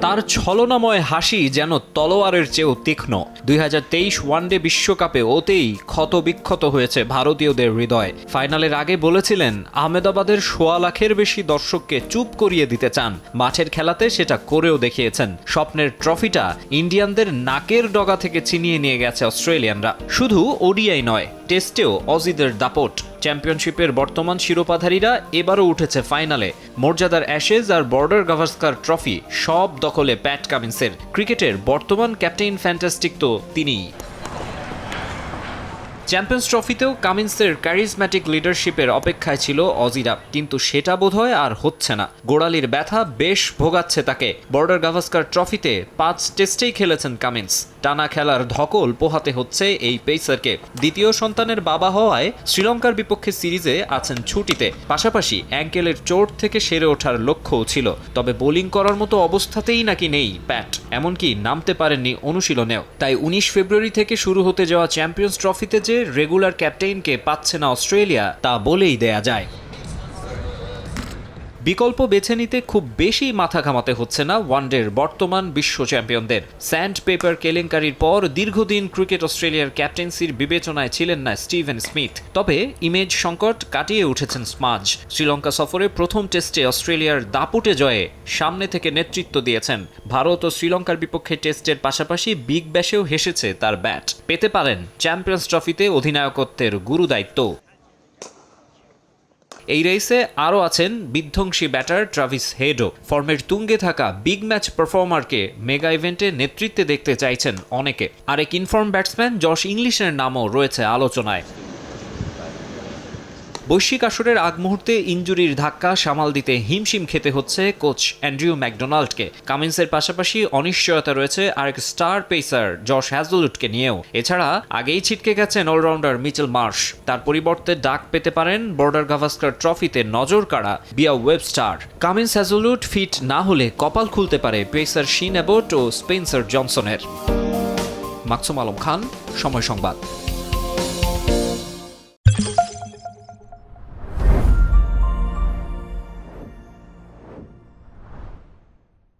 তার ছলনাময় হাসি যেন তলোয়ারের চেয়েও তীক্ষ্ণ। দুই হাজার তেইশ ওয়ানডে বিশ্বকাপে ওতেই ক্ষতবিক্ষত হয়েছে ভারতীয়দের হৃদয়। ফাইনালের আগে বলেছিলেন, আহমেদাবাদের সোয়া লাখের বেশি দর্শককে চুপ করিয়ে দিতে চান। মাঠের খেলাতে সেটা করেও দেখিয়েছেন। স্বপ্নের ট্রফিটা ইন্ডিয়ানদের নাকের ডগা থেকে ছিনিয়ে নিয়ে গেছে অস্ট্রেলিয়ানরা। শুধু ওডিআই নয় টেস্টেও অজিদের দাপট। চ্যাম্পিয়নশিপের বর্তমান শিরোপাধারীরা এবারও উঠেছে ফাইনালে। মর্যাদার অ্যাশেজ আর বর্ডার গাভাস্কার ট্রফি সব দখলে প্যাট কামিন্সের। ক্রিকেটের বর্তমান ক্যাপ্টেন ফ্যান্টাস্টিক তো তিনিই। চ্যাম্পিয়ন্স ট্রফিতেও কামিন্সের ক্যারিজম্যাটিক লিডারশিপের অপেক্ষায় ছিল অজিরা। কিন্তু সেটা বোধহয় আর হচ্ছে না। গোড়ালির ব্যথা বেশ ভোগাচ্ছে তাকে। বর্ডার গাভাস্কার ট্রফিতে পাঁচ টেস্টেই খেলেছেন কামিন্স। টানা খেলার ধকল পোহাতে হচ্ছে এই পেসারকে দ্বিতীয় সন্তানের বাবা হওয়ায় শ্রীলঙ্কার বিপক্ষে সিরিজে আছেন ছুটিতে। পাশাপাশি অ্যাঙ্কেলের চোট থেকে সেরে ওঠার লক্ষ্যও ছিল। তবে বোলিং করার মতো অবস্থাতেই নাকি নেই প্যাট। এমনকি নামতে পারেননি অনুশীলনেও। তাই উনিশ ফেব্রুয়ারি থেকে শুরু হতে যাওয়া চ্যাম্পিয়ন্স ট্রফিতে যে রেগুলার ক্যাপ্টেইনকে পাচ্ছে না অস্ট্রেলিয়া তা বলেই দেয়া যায়। বিকল্প বেছে নিতে খুব বেশি মাথা ঘামাতে হচ্ছে না ওয়ানডের বর্তমান বিশ্ব চ্যাম্পিয়নদের। স্যান্ড পেপার কেলেঙ্কারির পর দীর্ঘদিন ক্রিকেট অস্ট্রেলিয়ার ক্যাপ্টেন্সির বিবেচনায় ছিলেন না স্টিভেন স্মিথ। তবে ইমেজ সংকট কাটিয়ে উঠেছেন স্মাজ। শ্রীলঙ্কা সফরে প্রথম টেস্টে অস্ট্রেলিয়ার দাপুটে জয়ে সামনে থেকে নেতৃত্ব দিয়েছেন। ভারত ও শ্রীলঙ্কার বিপক্ষে টেস্টের পাশাপাশি বিগ ব্যাশেও হেসেছে তার ব্যাট। পেতে পারেন চ্যাম্পিয়ন্স ট্রফিতে অধিনায়কত্বের গুরুদায়িত্ব। এই রেসে আরও আছেন বিধ্বংসী ব্যাটার ট্রাভিস হেডও ফর্মের তুঙ্গে থাকা বিগ ম্যাচ পারফর্মারকে মেগা ইভেন্টে নেতৃত্বে দেখতে চাইছেন অনেকে। আরেক ইনফর্ম ব্যাটসম্যান জশ ইংলিশের নামও রয়েছে আলোচনায়। বৈশ্বিক আসরের আগ মুহূর্তে ইঞ্জুরির ধাক্কা সামাল দিতে হিমশিম খেতে হচ্ছে কোচ অ্যান্ড্রিউ ম্যাকডোনাল্ডকে। কামিন্সের পাশাপাশি অনিশ্চয়তা রয়েছে আরেক স্টার পেসার জশ হ্যাজলুটকে নিয়েও। এছাড়া আগেই ছিটকে গেছেন অলরাউন্ডার মিচেল মার্শ। তার পরিবর্তে ডাক পেতে পারেন বর্ডার গাভাস্কার ট্রফিতে নজর কাড়া Beau Webster. Cummins Hazlewood fit না হলে কপাল খুলতে পারে পেসার শিন অ্যাবোট ও স্পেন্সার জনসনের। মাকসুম আলম খান, সময় সংবাদ।